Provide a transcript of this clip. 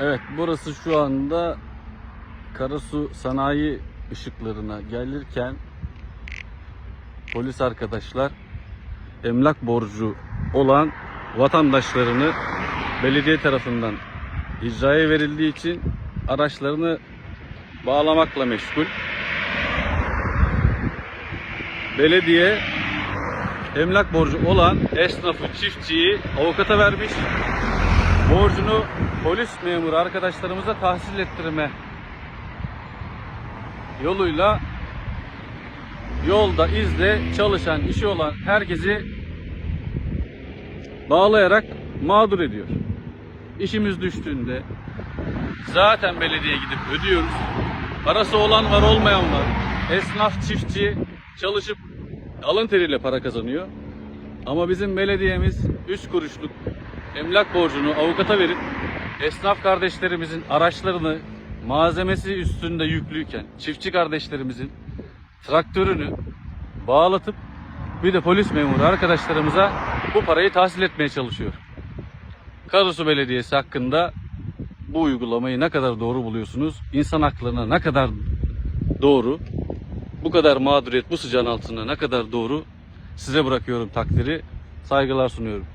Evet burası şu anda Karasu sanayi ışıklarına gelirken polis arkadaşlar emlak borcu olan vatandaşlarını belediye tarafından icraya verildiği için araçlarını bağlamakla meşgul. Belediye emlak borcu olan esnafı, çiftçiyi avukata vermiş. Borcunu polis memuru arkadaşlarımıza tahsil ettirme yoluyla yolda, izle çalışan, işi olan herkesi bağlayarak mağdur ediyor. İşimiz düştüğünde zaten belediyeye gidip ödüyoruz. Parası olan var olmayan var. Esnaf, çiftçi çalışıp alın teriyle para kazanıyor. Ama bizim belediyemiz 3 kuruşluk emlak borcunu avukata verip esnaf kardeşlerimizin araçlarını malzemesi üstünde yüklüyken çiftçi kardeşlerimizin traktörünü bağlatıp bir de polis memuru arkadaşlarımıza bu parayı tahsil etmeye çalışıyor. Karasu Belediyesi hakkında bu uygulamayı ne kadar doğru buluyorsunuz? İnsan haklarına ne kadar doğru? Bu kadar mağduriyet bu sıcağın altında ne kadar doğru? Size bırakıyorum takdiri. Saygılar sunuyorum.